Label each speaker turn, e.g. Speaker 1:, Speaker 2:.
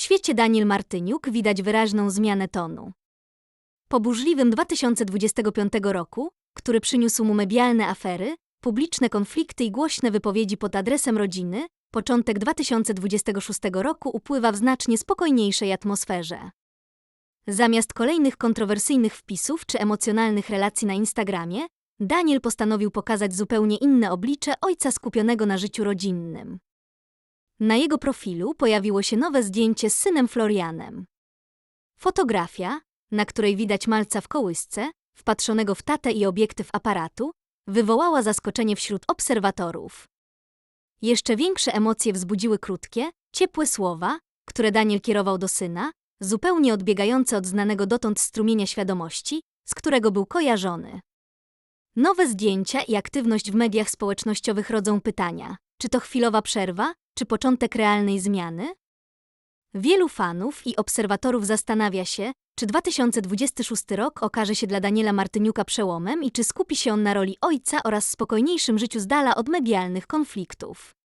Speaker 1: W świecie Daniel Martyniuk widać wyraźną zmianę tonu. Po burzliwym 2025 roku, który przyniósł mu medialne afery, publiczne konflikty i głośne wypowiedzi pod adresem rodziny, początek 2026 roku upływa w znacznie spokojniejszej atmosferze. Zamiast kolejnych kontrowersyjnych wpisów czy emocjonalnych relacji na Instagramie, Daniel postanowił pokazać zupełnie inne oblicze ojca skupionego na życiu rodzinnym. Na jego profilu pojawiło się nowe zdjęcie z synem Florianem. Fotografia, na której widać malca w kołysce, wpatrzonego w tatę i obiektyw aparatu, wywołała zaskoczenie wśród obserwatorów. Jeszcze większe emocje wzbudziły krótkie, ciepłe słowa, które Daniel kierował do syna, zupełnie odbiegające od znanego dotąd strumienia świadomości, z którego był kojarzony. Nowe zdjęcia i aktywność w mediach społecznościowych rodzą pytania: czy to chwilowa przerwa, czy początek realnej zmiany? Wielu fanów i obserwatorów zastanawia się, czy 2026 rok okaże się dla Daniela Martyniuka przełomem i czy skupi się on na roli ojca oraz spokojniejszym życiu z dala od medialnych konfliktów.